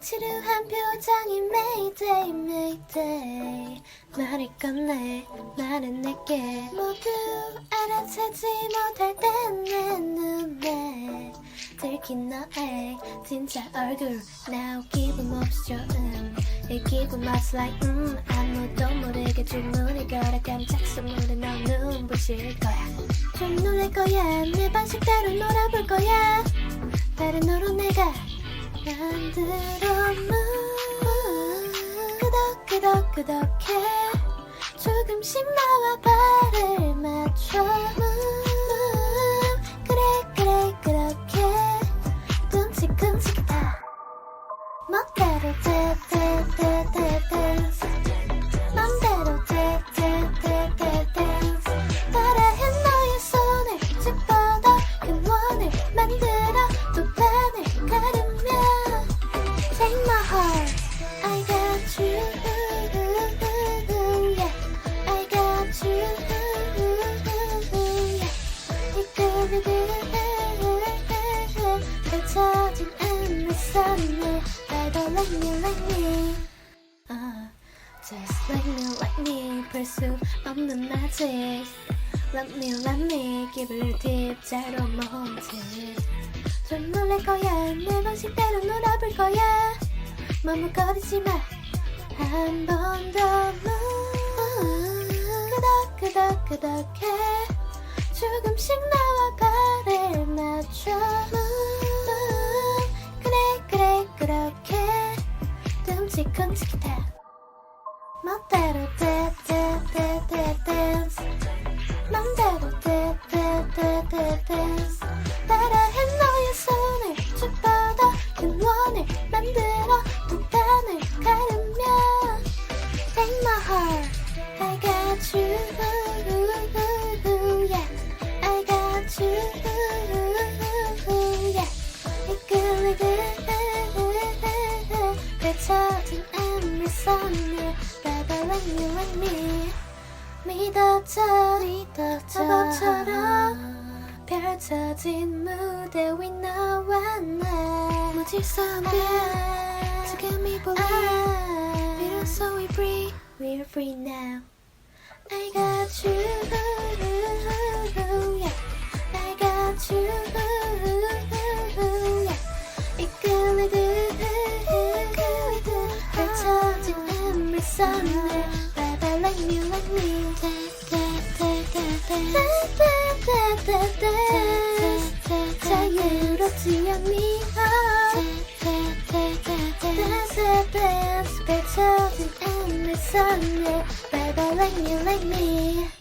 지루한 표정이 Mayday Mayday. 말을 건네 말은 내게. 모두 알아채지 못할 땐 내 눈에 들킨 너의 진짜 얼굴 Now 기분 없이 좋음 이 기분 맛 like 음 아무도 모르게 주문이 걸어 깜짝 선물은 너 눈부실 거야. 좀 놀랄 거야. 내 방식대로 놀아볼 거야. 다른 너로 내가 만들어 끄덕 끄덕 끄덕해. 조금씩 나와 발을 like me like me uh, Just like me like me 볼수 없는 magic Let me let me give it deep 자로 멈칫 좀 놀랄 거야 내 방식대로 놀아볼 거야 머뭇거리지 마 한 번더 끄덕 끄덕 끄덕해 조금씩 나와 발을 맞춰 せっんつて。待ってる。てててててんす。Baby like me like me 믿어져 믿어져 바보처럼 펼쳐진 무대 위 너와 나 무질서한 빛 To get me believe 비로소 we breathe We're free now I got you yeah I got you yeah 이끌리듯 펼쳐진 앤미 자유롭지 않니 Dance dance 펼쳐진 앤미선을 Baby like me like me